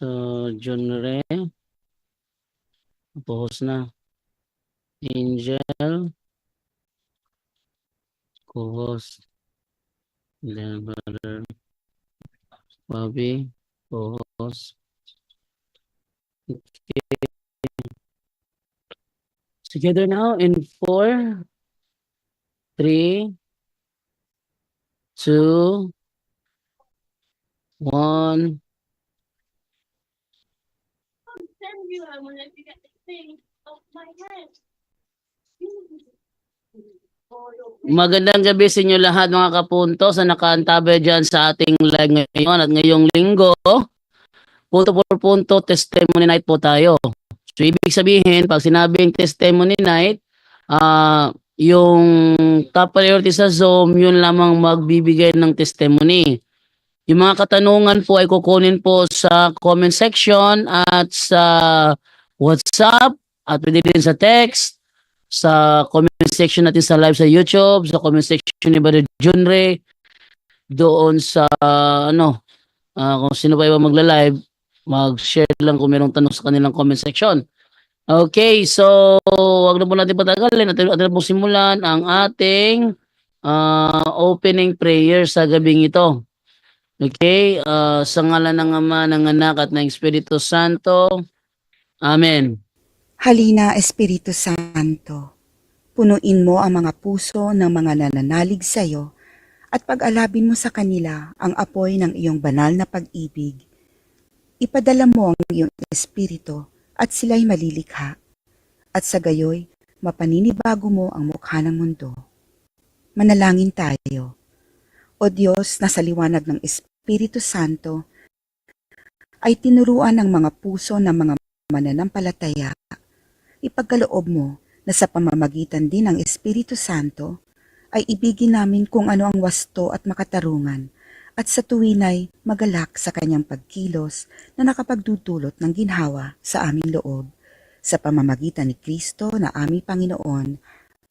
So, genre. Tapos na. Angel. Co-host. Then, brother. Bobby. Co-host. Okay. Together now in four, three, two, one. You I want to get the thing off my head. Magandang gabi sa inyo lahat mga kapunto sa nakaantabay dyan sa ating live ngayon at ngayong linggo. Punto por punto, testimony night po tayo. So ibig sabihin, pag sinabing testimony night, ah yung top priority sa Zoom, yun lamang magbibigay ng testimony. Yung mga katanungan po ay kukunin po sa comment section at sa WhatsApp at pwede din sa text sa comment section natin sa live sa YouTube, sa comment section ni Brother Junre, doon sa ano, ah, kung sino pa iba magla-live, mag-share lang kung merong tanong sa kanilang comment section. Okay, so wag na po natin patagalin. Atin, atin na po simulan ang ating ah, opening prayer sa gabing ito. Okay, ah, sa ngalan ng Ama, ng Anak at ng Espiritu Santo. Amen. Halina, Espiritu Santo, punuin mo ang mga puso ng mga nananalig sa iyo at pag-alabin mo sa kanila ang apoy ng iyong banal na pag-ibig. Ipadala mo ang iyong Espiritu at sila'y malilikha at sa gayoy mapaninibago mo ang mukha ng mundo. Manalangin tayo. O Diyos na sa liwanag ng Espiritu Santo ay tinuruan ng mga puso ng mga mananampalataya ipagkaloob mo na sa pamamagitan din ng Espiritu Santo ay ibigin namin kung ano ang wasto at makatarungan at sa tuwinay magalak sa kanyang pagkilos na nakapagdudulot ng ginhawa sa aming loob sa pamamagitan ni Kristo na aming Panginoon.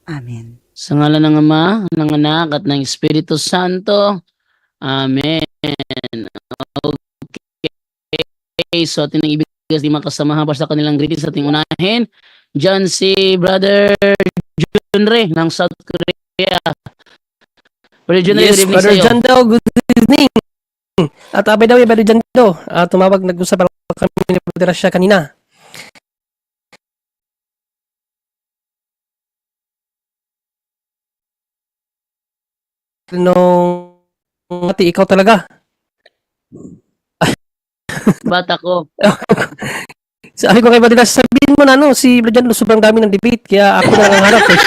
Amen. Sa ngalan ng Ama, ng Anak, at ng Espiritu Santo. Amen. Okay, so ating nang ibigay di makasamahan sa kanilang greetings sa ating unahin. Diyan si Brother Junre ng South Korea. Brother Junre, Yes, good evening Brother. Jando, good evening. At abay daw yung Brother Jando. Ah, tumawag, nag-usap kami ni Brother Rasha kanina. Nung mati, ikaw talaga. Bata ko. Sabi ko kay Rasha, sabihin mo na ano, si Brother Jando sobrang dami ng debate, kaya ako na ang harap eh.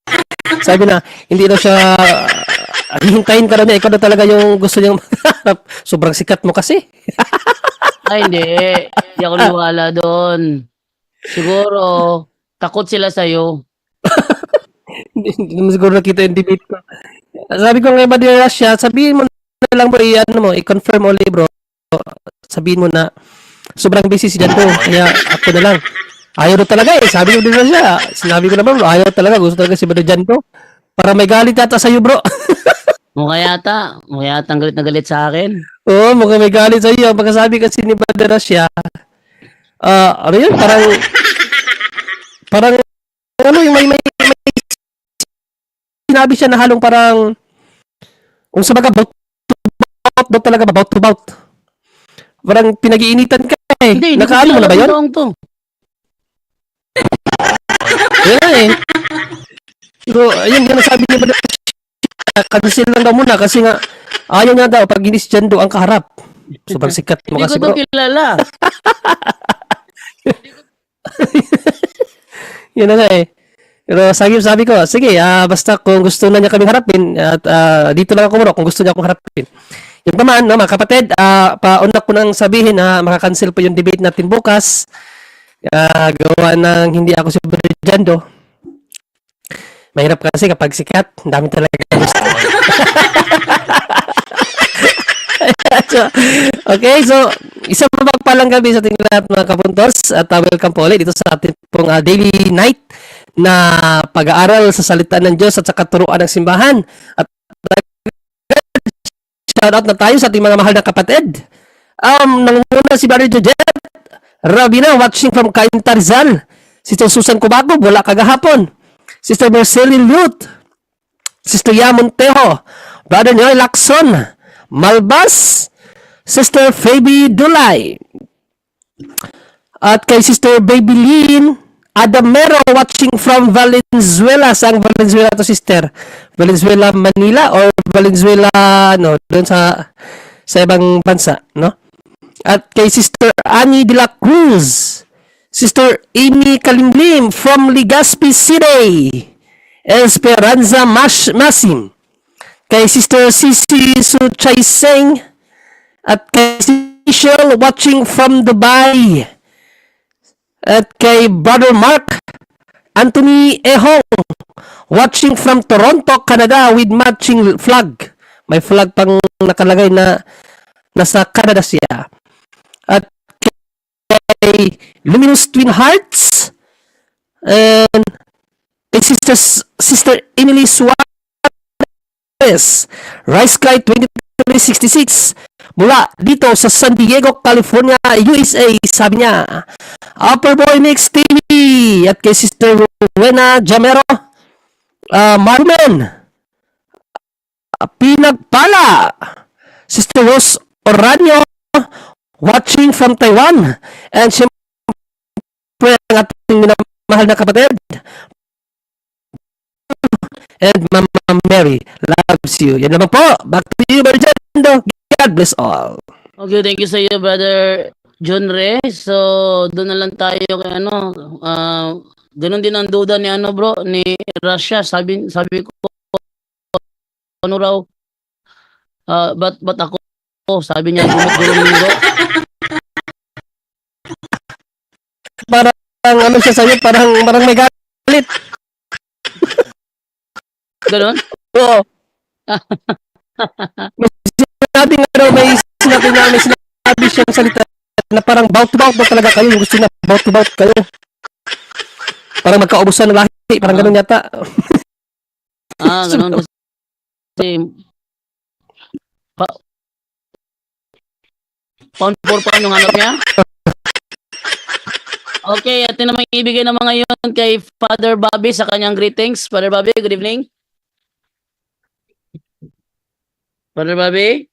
Sabi na, hindi daw siya, uh, hihintayin ka daw niya, ikaw daw talaga yung gusto niyang harap. Sobrang sikat mo kasi. Ay, hindi. Hindi ako niwala doon. Siguro, takot sila sa'yo. Hindi naman siguro nakita yung debate ko. Sabi ko kay Brother Rasha, sabihin mo na lang bro, i-ano mo, i-confirm ulit bro. Sabihin mo na sobrang busy si Janto, kaya ako na lang. Ayaw na talaga eh. Sabi ko din na siya. Sinabi ko naman bro, ayaw talaga. Gusto talaga si Brother Janto. Para may galit yata sa'yo bro. Mukha yata. Mukha yata ang galit na galit sa akin. Oo, mukhang may galit sa'yo. Pagkasabi kasi ni Brother Rasha, ah, ano yun, parang, parang, ano yung may, may, may, sinabi siya na halong parang, kung sa baga, bout to bout, daw talaga ba, bout to bout. Parang pinag-iinitan ka eh. Hindi, hindi Nakaano mo na ba yun? kilala to. Na eh. Pero, ayun, yun sabi ni Brother Rasha, cancel lang daw muna kasi nga, ayaw nga daw, pag hindi si Jando ang kaharap. Sobrang sikat mo Hindi kasi ko to bro. kilala. Yun na nga eh. Pero sabi, sabi ko, sige, ah, basta kung gusto na niya kaming harapin, at ah, dito lang ako muna kung gusto niya akong harapin. Yung naman, no, mga kapatid, ah, pauna ko nang sabihin na makakancel po yung debate natin bukas. Ah, gawa ng hindi ako si Brigando. Mahirap kasi kapag sikat, dami talaga gusto. so, okay, so isang mapagpalang gabi sa ating lahat mga kapuntos at uh, welcome po ulit dito sa ating pong uh, daily night na pag-aaral sa salita ng Diyos at sa katuruan ng simbahan. At shout out na tayo sa ating mga mahal na kapatid Um, nangunguna si Brother Jojet. Rabina, watching from Cainta Rizal. Sister Susan Cubaco, wala kagahapon. Sister Marceline Lut. Sister Yamon Teho. Brother Noy Lacson. Malbas. Sister Fabi Dulay. At kay Sister Baby Lynn Adamero watching from Valenzuela. Saan Valenzuela to, sister? Valenzuela, Manila or Valenzuela, no, doon sa sa ibang bansa, no? At kay Sister Annie de la Cruz. Sister Amy Kalimlim from Legazpi City. Esperanza Mas Masim. Kay Sister Sisi Suchay Seng. At kay Michelle watching from Dubai. At kay Brother Mark Anthony Ehong watching from Toronto, Canada with matching flag. May flag pang nakalagay na nasa Canada siya. At kay Luminous Twin Hearts and kay Sister, Sister Emily Suarez Rice Sky 2366 mula dito sa San Diego, California, USA, sabi niya. Upper Boy Mix TV at kay Sister Rowena Jamero uh, Marmen uh, Pinagpala. Sister Rose Oranio watching from Taiwan. And siyempre ang ating minamahal na kapatid and Mama Mary loves you. Yan naman po. Back to you, Brother Jando. God bless all. Okay, thank you sa iyo, brother John Ray. So, doon na lang tayo kay ano, ah, ganun din ang duda ni ano bro, ni Russia. Sabi, sabi ko, ano raw, ah, ba't, ba't ako, sabi niya, gumit gulo linggo. Parang ano siya sa'yo, parang, parang may galit. Ganun? Oo. may sinabi nga daw, may sinabi nga, may sinabi siyang salita na parang bout to bout na talaga kayo. Gusto na bout to bout kayo. Parang magkaubusan ng lahi. Parang ganun yata. Ah, ganun kasi, pa, pound for pound yung hanap niya? Okay, at naman ibigay ng mga yon kay Father Bobby sa kanyang greetings. Father Bobby, good evening. Father Bobby?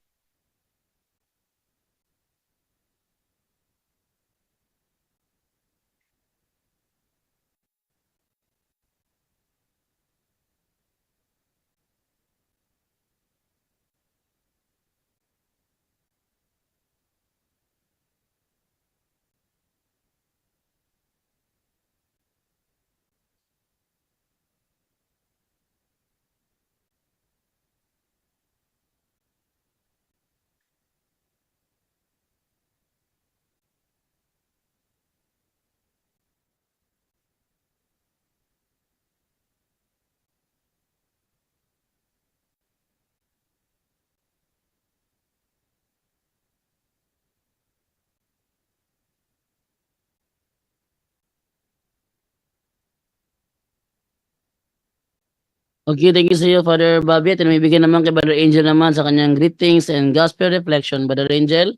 Okay, thank you sa iyo, Father Bobby. At namibigay naman kay Brother Angel naman sa kanyang greetings and gospel reflection. Brother Angel?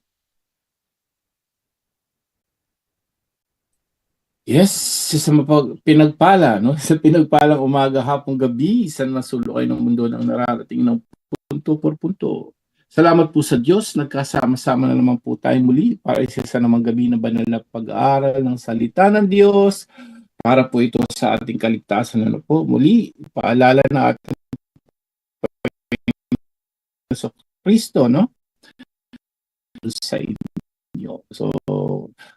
Yes, sa mapag pinagpala, no? Sa pinagpalang umaga, hapong gabi, saan masulukay ng mundo ng nararating ng punto por punto. Salamat po sa Diyos, nagkasama-sama na naman po tayo muli para isa sa namang gabi na banal na pag-aaral ng salita ng Diyos. Para po ito sa ating kaligtasan. Ano po, muli, paalala na ating sa Kristo, no? Sa inyo. So,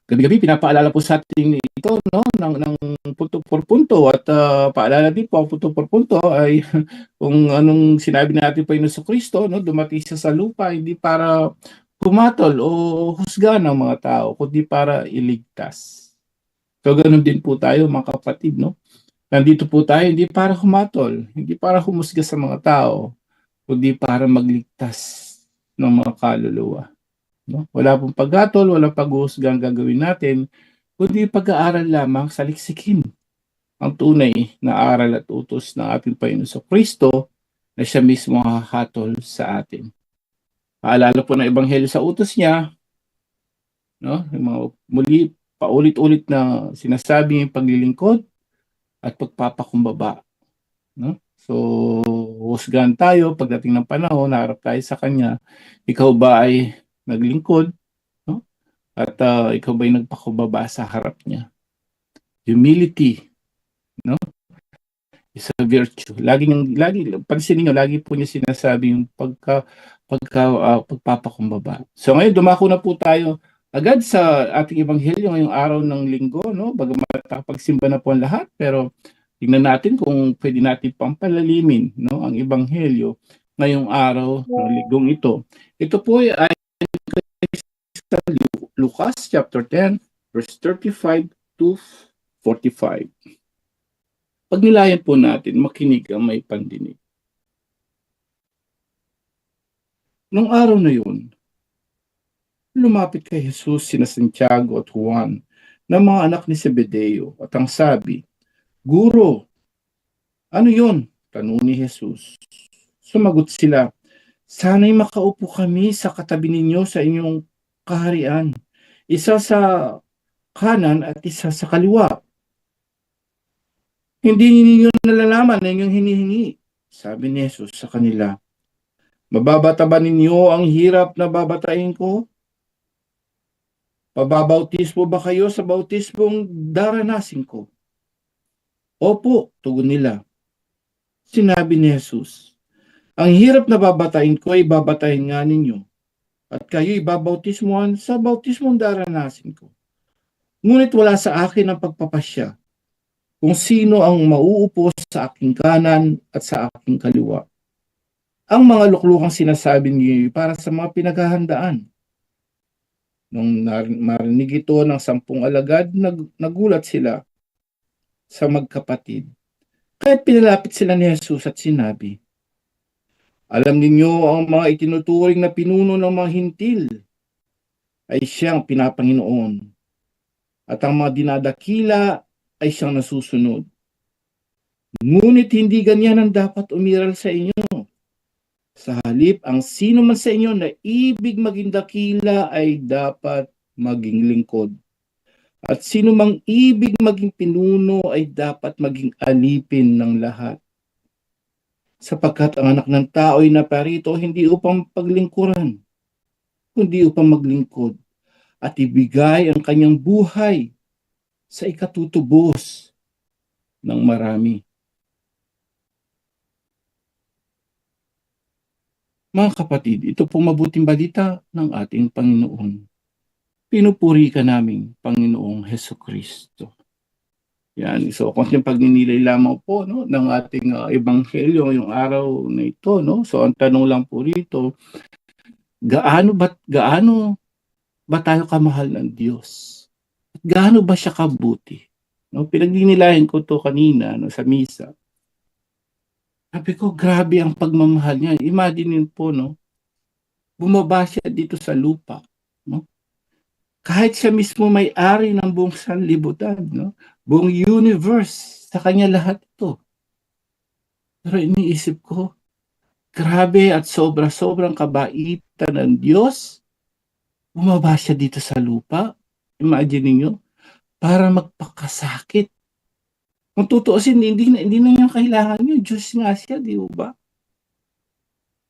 gabi-gabi pinapaalala po sa ating ito no ng ng punto por punto at ah, paalala din po punto por punto ay kung anong sinabi natin pa sa Kristo no dumating siya sa lupa hindi para pumatol o husga ng mga tao kundi para iligtas. So ganun din po tayo mga kapatid no. Nandito po tayo hindi para humatol, hindi para humusga sa mga tao, kundi para magligtas ng mga kaluluwa. No? Wala pong paghatol, wala paghuhusga ang gagawin natin, kundi pag-aaral lamang sa liksikin. Ang tunay na aral at utos ng ating Panginoon sa Kristo na siya mismo hahatol sa atin. Paalala po ng Ebanghelyo sa utos niya, no? Yung mga muli paulit-ulit na sinasabi yung paglilingkod at pagpapakumbaba, no? So, husgahan tayo pagdating ng panahon, naharap tayo sa kanya. Ikaw ba ay naglingkod, no? At ah, ikaw ba ay nagpakumbaba sa harap niya? Humility, no? Is a virtue. Lagi niyang lagi pansinin niyo, lagi po niya sinasabi yung pagka pagka ah, pagpapakumbaba. So ngayon dumako na po tayo agad sa ating ebanghelyo ngayong araw ng linggo, no? Bagamat nakapagsimba na po ang lahat, pero tingnan natin kung pwede natin pang palalimin, no, ang ebanghelyo ngayong araw ng linggong ito. Ito po ay sa Lu- Lucas chapter 10 verse 35 to 45. Pag nilayan po natin, makinig ang may pandinig. Nung araw na yun, lumapit kay Jesus sina Santiago at Juan na mga anak ni Zebedeo at ang sabi, Guro, ano yun? Tanong ni Jesus. Sumagot sila, Sana'y makaupo kami sa katabi ninyo sa inyong kaharian, isa sa kanan at isa sa kaliwa. Hindi ninyo nalalaman na inyong hinihingi. Sabi ni Jesus sa kanila, Mababata ba ninyo ang hirap na babatayin ko? Pababautismo ba kayo sa bautismong daranasin ko? Opo, tugon nila. Sinabi ni Jesus, ang hirap na babatayin ko ay babatayin nga ninyo. At kayo'y babautismuhan sa bautismong daranasin ko. Ngunit wala sa akin ang pagpapasya kung sino ang mauupo sa aking kanan at sa aking kaliwa. Ang mga luklukang sinasabi niyo para sa mga pinaghahandaan. Nung marinig ito ng sampung alagad, nag- nagulat sila sa magkapatid. Kaya't pinalapit sila ni Jesus at sinabi, Alam ninyo ang mga itinuturing na pinuno ng mga hintil ay siyang pinapanginoon. At ang mga dinadakila ay siyang nasusunod. Ngunit hindi ganyan ang dapat umiral sa inyo. Sa halip, ang sino man sa inyo na ibig maging dakila ay dapat maging lingkod. At sino mang ibig maging pinuno ay dapat maging alipin ng lahat. Sapagkat ang anak ng tao ay naparito hindi upang paglingkuran, kundi upang maglingkod at ibigay ang kanyang buhay sa ikatutubos ng marami. Mga kapatid, ito pong mabuting balita ng ating Panginoon. Pinupuri ka namin, Panginoong Heso Kristo. Yan, so kung yung pagninilay lamang po no, ng ating uh, ebanghelyo ngayong araw na ito, no? So ang tanong lang po rito, gaano ba gaano ba tayo kamahal ng Diyos? At gaano ba siya kabuti? No, pinagninilayan ko to kanina no, sa misa. Sabi ko, grabe ang pagmamahal niya. Imagine po, no? Bumaba siya dito sa lupa, no? Kahit siya mismo may-ari ng buong sanlibutan, no? Buong universe, sa kanya lahat ito. Pero iniisip ko, grabe at sobra-sobrang kabaitan ng Diyos. Bumaba siya dito sa lupa. Imagine niyo para magpakasakit kung tutuusin, hindi hindi na niya kailangan yun. Diyos nga siya, di ba?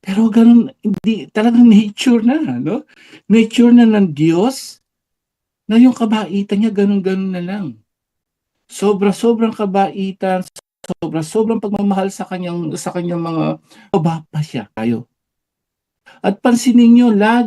Pero ganun, hindi, talagang nature na, no? Nature na ng Diyos na yung kabaitan niya ganun-ganun na lang. Sobra-sobrang kabaitan, sobra-sobrang pagmamahal sa kanyang sa kanyang mga baba pa siya kayo. At pansinin niyo, lagi